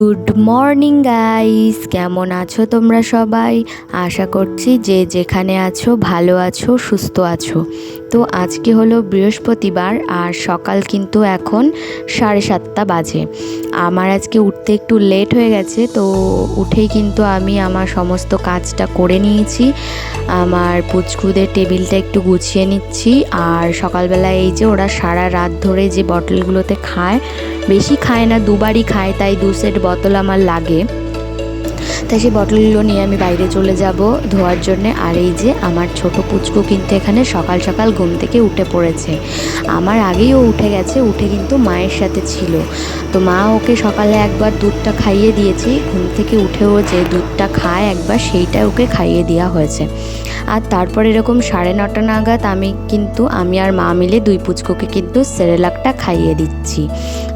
Good morning guys কেমন আছো তোমরা সবাই? আশা করছি যে যেখানে আছো, ভালো আছো, সুস্থ আছো। তো আজকে হলো বৃহস্পতিবার আর সকাল কিন্তু এখন সাড়ে সাতটা বাজে। আমার আজকে উঠতে একটু লেট হয়ে গেছে, তো উঠেই কিন্তু আমি আমার সমস্ত কাজটা করে নিয়েছি। আমার পুচকুদের টেবিলটা একটু গুছিয়ে নিচ্ছি আর সকালবেলা এই যে ওরা সারা রাত ধরে যে বটলগুলোতে খায়, বেশি খায় না, দুবারই খায়, তাই দু সেট বোতল আমার লাগে। তাই সেই বটলগুলো নিয়ে আমি বাইরে চলে যাব ধোয়ার জন্য। আর এই যে আমার ছোট পুচকু কিন্তু এখানে সকাল সকাল ঘুম থেকে উঠে পড়েছে। আমার আগেই ও উঠে গেছে, উঠে কিন্তু মায়ের সাথে ছিল। তো মা ওকে সকালে একবার দুধটা খাইয়ে দিয়েছি। ঘুম থেকে উঠেও যে দুধটা খায় একবার, সেইটা ওকে খাইয়ে দেওয়া হয়েছে। আর তারপর এরকম সাড়ে নটা নাগাদ আমি কিন্তু, আমি আর মা মিলে দুই পুচকুকে কিন্তু সেরেলাকটা খাইয়ে দিচ্ছি।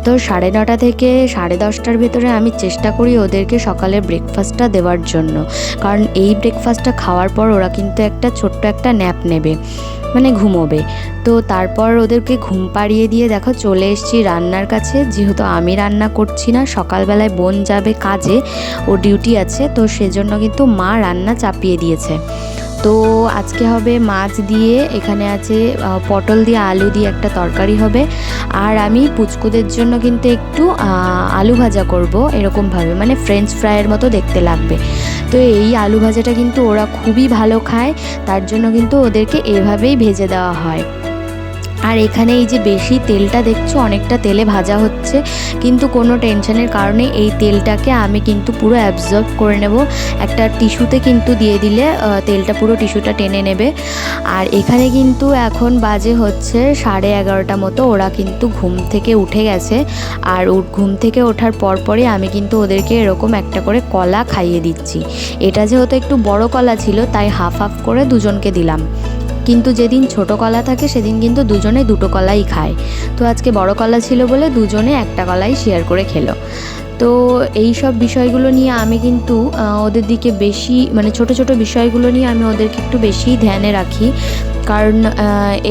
তো সাড়ে নটা থেকে সাড়ে দশটার ভেতরে আমি চেষ্টা করি ওদেরকে সকালে ব্রেকফাস্টটা দেওয়ার জন্য। কারণ এই ব্রেকফাস্টটা খাওয়ার পর ওরা কিন্তু একটা ছোট্ট একটা ন্যাপ নেবে মানে ঘুমোবে। তো তারপর ওদেরকে ঘুম পাড়িয়ে দিয়ে দেখো চলে এসেছি রান্নার কাছে। যেহেতু আমি রান্না করছি না, সকালবেলায় বোন যাবে কাজে, ও ডিউটি আছে, তো সেজন্য কিন্তু মা রান্না চাপিয়ে দিয়েছে। তো আজকে হবে মাছ দিয়ে, এখানে আছে পটল দিয়ে আলু দিয়ে একটা তরকারি হবে। আর আমি পুচকুদের জন্য কিন্তু একটু আলু ভাজা করব এরকমভাবে মানে ফ্রেঞ্চ ফ্রাইয়ের মতো দেখতে লাগবে। তো এই আলু ভাজাটা কিন্তু ওরা খুবই ভালো খায়, তার জন্য কিন্তু ওদেরকে এভাবেই ভেজে দেওয়া হয়। আর এখানে এই যে বেশি তেলটা দেখছ, অনেকটা তেলে ভাজা হচ্ছে, কিন্তু কোনো টেনশনের কারণে এই তেলটাকে আমি কিন্তু পুরো অ্যাবজর্ব করে নেব। একটা টিস্যুতে কিন্তু দিয়ে দিলে তেলটা পুরো টিস্যুটা টেনে নেবে। আর এখানে কিন্তু এখন বাজে হচ্ছে সাড়ে এগারোটা মতো, ওরা কিন্তু ঘুম থেকে উঠে গেছে। আর ঘুম থেকে ওঠার পরপরই আমি কিন্তু ওদেরকে এরকম একটা করে কলা খাইয়ে দিচ্ছি। এটা যেহেতু একটু বড় কলা ছিল, তাই হাফ হাফ করে দুজনকে দিলাম। কিন্তু যেদিন ছোট কলা থাকে, সেদিন কিন্তু দুজনে দুটো কলাই খায়। তো আজকে বড় কলা ছিল বলে দুজনে একটা কলাই শেয়ার করে খেলো। তো এই সব বিষয়গুলো নিয়ে আমি কিন্তু ওদের দিকে বেশি মানে ছোট ছোট বিষয়গুলো নিয়ে আমি ওদেরকে একটু বেশি ধ্যানে রাখি। কারণ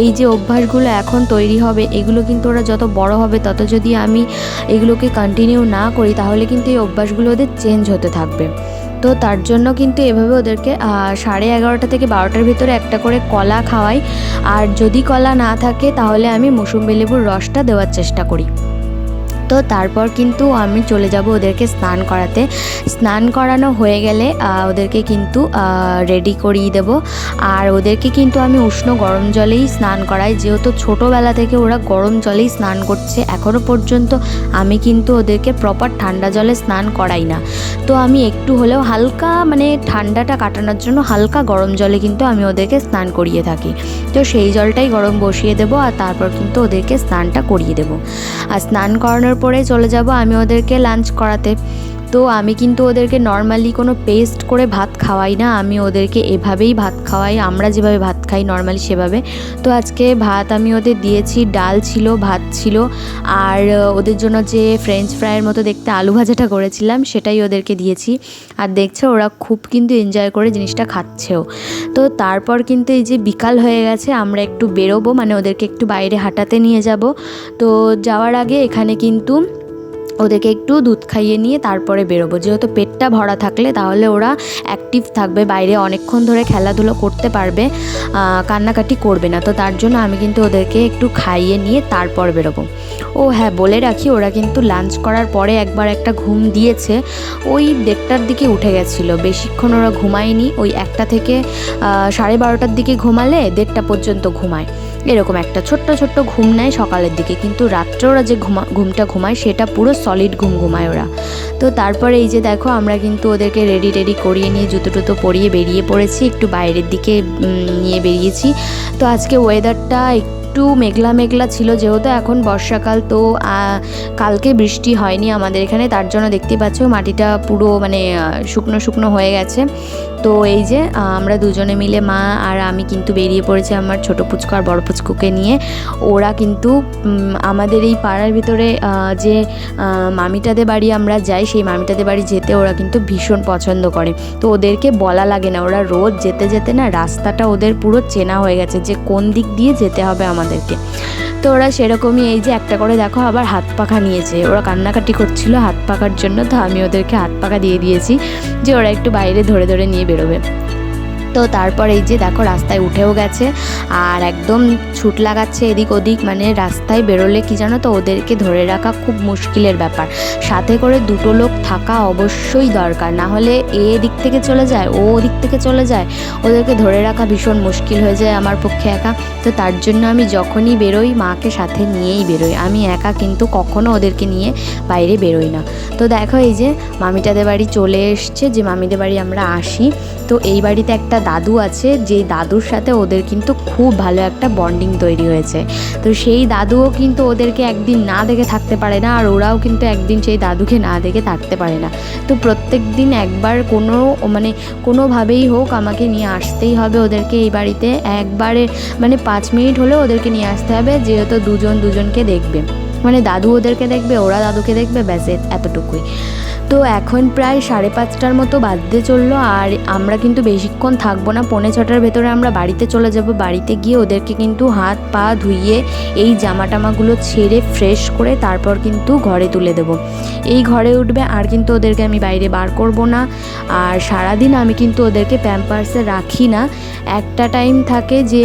এই যে অভ্যাসগুলো এখন তৈরি হবে, এগুলো কিন্তু ওরা যত বড় হবে, তত যদি আমি এগুলোকে কন্টিনিউ না করি, তাহলে কিন্তু এই অভ্যাসগুলো ওদের চেঞ্জ হতে থাকবে। তো তার জন্য কিন্তু এভাবে ওদেরকে সাড়ে এগারোটা থেকে বারোটার ভিতরে একটা করে কলা খাওয়াই। আর যদি কলা না থাকে, তাহলে আমি মুসুম্বি লেবুর রসটা দেওয়ার চেষ্টা করি। তো তারপর কিন্তু আমি চলে যাব ওদেরকে স্নান করাতে। স্নান করানো হয়ে গেলে ওদেরকে কিন্তু রেডি করিয়ে দেব। আর ওদেরকে কিন্তু আমি উষ্ণ গরম জলেই স্নান করাই। যেহেতু ছোটোবেলা থেকে ওরা গরম জলেই স্নান করছে এখনও পর্যন্ত আমি কিন্তু ওদেরকে প্রপার ঠান্ডা জলে স্নান করাই না। তো আমি একটু হলেও হালকা মানে ঠান্ডাটা কাটানোর জন্য হালকা গরম জলে কিন্তু আমি ওদেরকে স্নান করিয়ে থাকি। তো সেই জলটাই গরম বসিয়ে দেবো আর তারপর কিন্তু ওদেরকে স্নানটা করিয়ে দেবো। আর স্নান করানোর পরে চলে যাব আমি ওদেরকে লাঞ্চ করাতে। তো আমি কিন্তু ওদেরকে নর্মালি কোনো পেস্ট করে ভাত খাওয়াই না। আমি ওদেরকে এভাবেই ভাত খাওয়াই, আমরা যেভাবে ভাত খাই নর্মালি সেভাবে। তো আজকে ভাত আমি ওদের দিয়েছি, ডাল ছিল, ভাত ছিল, আর ওদের জন্য যে ফ্রেঞ্চ ফ্রাইয়ের মতো দেখতে আলু ভাজাটা করেছিলাম, সেটাই ওদেরকে দিয়েছি। আর দেখছে, ওরা খুব কিন্তু এনজয় করে জিনিসটা খাচ্ছেও। তো তারপর কিন্তু এই যে বিকাল হয়ে গেছে, আমরা একটু বেরোবো মানে ওদেরকে একটু বাইরে হাঁটাতে নিয়ে যাব। তো যাওয়ার আগে এখানে কিন্তু ওদেরকে একটু দুধ খাইয়ে নিয়ে তারপরে বেরোবো। যেহেতু পেটটা ভরা থাকলে তাহলে ওরা অ্যাক্টিভ থাকবে, বাইরে অনেকক্ষণ ধরে খেলাধুলো করতে পারবে কান্নাকাটি করবে না। তো তার জন্য আমি কিন্তু ওদেরকে একটু খাইয়ে নিয়ে তারপর বেরোবো। ও হ্যাঁ বলে রাখি, ওরা কিন্তু লাঞ্চ করার পরে একবার একটা ঘুম দিয়েছে। ওই দেড়টার দিকে উঠে গেছিল। বেশিক্ষণ ওরা ঘুমায়নি। ওই একটা থেকে সাড়ে বারোটার দিকে ঘুমালে দেড়টা পর্যন্ত ঘুমায়। এরকম একটা ছোট্ট ছোট্ট ঘুম নেয় সকালের দিকে। কিন্তু রাত্রে ওরা যে ঘুমা ঘুমটা ঘুমায়, সেটা পুরো সলিড ঘুম ঘুমায় ওরা। তো তারপরে এই যে দেখো, আমরা কিন্তু ওদেরকে রেডি টেডি করিয়ে নিয়ে জুতো টুতো পরিয়ে বেরিয়ে পড়েছি। একটু বাইরের দিকে নিয়ে বেরিয়েছি। তো আজকে ওয়েদারটা একটু মেঘলা মেঘলা ছিল যেহেতু এখন বর্ষাকাল, তো কালকে বৃষ্টি হয়নি আমাদের এখানে, তার জন্য দেখতে পাচ্ছ মাটিটা পুরো মানে শুকনো শুকনো হয়ে গেছে। তো এই যে আমরা দুজনে মিলে, মা আর আমি কিন্তু বেরিয়ে পড়েছি আমার ছোট পুচকু আর বড় পুচকুকে নিয়ে। ওরা কিন্তু আমাদের এই পাড়ার ভিতরে যে মামিটাদের বাড়ি আমরা যাই, সেই মামিটাদের বাড়ি যেতে ওরা কিন্তু ভীষণ পছন্দ করে। তো ওদেরকে বলা লাগে না, ওরা রোজ যেতে যেতে না, রাস্তাটা ওদের পুরো চেনা হয়ে গেছে যে কোন দিক দিয়ে যেতে হবে আমাদের। আমাদেরকে। তো ওরা সেরকমই এই যে একটা করে দেখো আবার হাত পাখা নিয়েছে। ওরা কান্নাকাটি করছিল হাত পাখার জন্য, তো আমি ওদেরকে হাত পাখা দিয়ে দিয়েছি যে ওরা একটু বাইরে ধরে ধরে নিয়ে বেরোবে। তো তারপর এই যে দেখো রাস্তায় উঠেও গেছে আর একদম ছুট লাগাচ্ছে এদিক ওদিক মানে রাস্তায় বেরোলে কি জানো তো ওদেরকে ধরে রাখা খুব মুশকিলের ব্যাপার। সাথে করে দুটো লোক থাকা অবশ্যই দরকার, না হলে এ দিক থেকে চলে যায়, ও দিক থেকে চলে যায়, ওদেরকে ধরে রাখা ভীষণ মুশকিল হয়ে যায় আমার পক্ষে একা। তো তার জন্য আমি যখনই বেরোই, মাকে সাথে নিয়েই বেরোই। আমি একা কিন্তু কখনো ওদেরকে নিয়ে বাইরে বেরোই না। তো দেখো এই যে মামিটাদের বাড়ি চলে এসছে, যে মামিদের বাড়ি আমরা আসি তো এই বাড়িতে একটা দাদু আছে, যে দাদুর সাথে ওদের কিন্তু খুব ভালো একটা বন্ডিং তৈরি হয়েছে। তো সেই দাদুও কিন্তু ওদেরকে একদিন না দেখে থাকতে পারে না, আর ওরাও কিন্তু একদিন সেই দাদুকে না দেখে থাকতে পারে না। তো প্রত্যেক দিন একবার কোনো মানে কোনোভাবেই হোক আমাকে নিয়ে আসতেই হবে ওদেরকে এই বাড়িতে। একবারে মানে পাঁচ মিনিট হলেও ওদেরকে নিয়ে আসতে হবে, যেহেতু দুজন দুজনকে দেখবে। মানে দাদু ওদেরকে দেখবে, ওরা দাদুকে দেখবে, ব্যাস এতটুকুই। তো এখন প্রায় সাড়ে পাঁচটার মতো বাজতে চলল আর আমরা কিন্তু বেশিক্ষণ থাকব না। পৌনে ছটার ভেতরে আমরা বাড়িতে চলে যাব। বাড়িতে গিয়ে ওদেরকে কিন্তু হাত পা ধুইয়ে এই জামা টামাগুলো ছেড়ে ফ্রেশ করে তারপর কিন্তু ঘরে তুলে দেব। এই ঘরে উঠবে আর কিন্তু ওদেরকে আমি বাইরে বার করব না। আর সারাদিন আমি কিন্তু ওদেরকে প্যাম্পার্সে রাখি না। একটা টাইম থাকে যে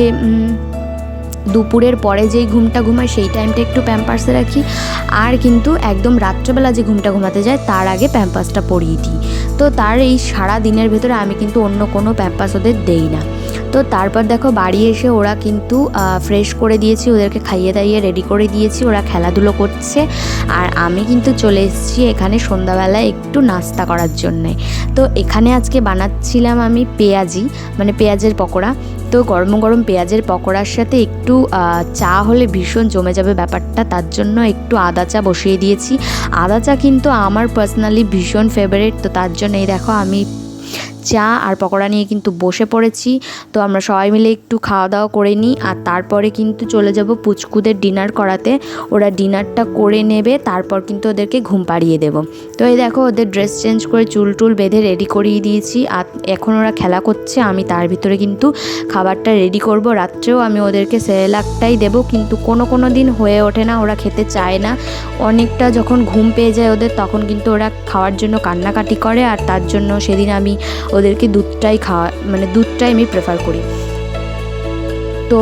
দুপুরের পরে যেই ঘুমটা ঘুমায় সেই টাইমটা একটু প্যাম্পার্সে রাখি। আর কিন্তু একদম রাত্রেবেলা যে ঘুমটা ঘুমাতে যায়, তার আগে প্যাম্পাসটা পরিয়ে দিই। তো তার এই সারা দিনের ভেতরে আমি কিন্তু অন্য কোনো প্যাম্পাস ওদের দেই না। তো তারপর দেখো বাড়ি এসে ওরা কিন্তু ফ্রেশ করে দিয়েছি, ওদেরকে খাইয়ে দাইয়ে রেডি করে দিয়েছি, ওরা খেলাধুলো করছে। আর আমি কিন্তু চলে এসেছি এখানে সন্ধ্যাবেলায় একটু নাস্তা করার জন্যে। তো এখানে আজকে বানাচ্ছিলাম আমি পেঁয়াজি মানে পেঁয়াজের পকোড়া। তো গরম গরম পেঁয়াজের পকোড়ার সাথে একটু চা হলে ভীষণ জমে যাবে ব্যাপারটা, তার জন্য একটু আদা চা বসিয়ে দিয়েছি। আদা চা কিন্তু আমার পার্সোনালি ভীষণ ফেভারিট তো তার জন্য এই দেখো আমি চা আর পকোড়া নিয়ে কিন্তু বসে পড়েছি। তো আমরা সবাই মিলে একটু খাওয়া দাওয়া করে নিই। আর তারপরে কিন্তু চলে যাব পুচকুদের ডিনার করাতে। ওরা ডিনারটা করে নেবে, তারপর কিন্তু ওদেরকে ঘুম পাড়িয়ে দেবো। তো এই দেখো, ওদের ড্রেস চেঞ্জ করে চুল টুল বেঁধে রেডি করিয়ে দিয়েছি। আর এখন ওরা খেলা করছে, আমি তার ভিতরে কিন্তু খাবারটা রেডি করব। রাত্রেও আমি ওদেরকে সেরেলাকটাই দেবো, কিন্তু কোনো কোনো দিন হয়ে ওঠে না, ওরা খেতে চায় না। অনেকটা যখন ঘুম পেয়ে যায় ওদের, তখন কিন্তু ওরা খাওয়ার জন্য কান্নাকাটি করে। আর তার জন্য সেদিন আমি ওদেরকে দুধটাই খাওয়া মানে দুধটাই আমি প্রেফার করি। তো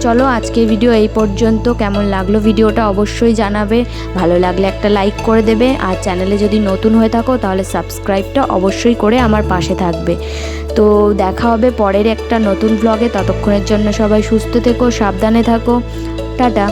চলো আজকের ভিডিও এই পর্যন্ত। কেমন লাগল ভিডিওটা অবশ্যই জানাবে। ভালো লাগলে একটা লাইক করে দেবে। আর চ্যানেলে যদি নতুন হয়ে থাকো, তাহলে সাবস্ক্রাইবটা অবশ্যই করে আমার পাশে থাকবে। তো, দেখা হবে পরের একটা নতুন ব্লগে ততক্ষণের জন্য সবাই সুস্থ থেকো, সাবধানে থাকো। টাটা।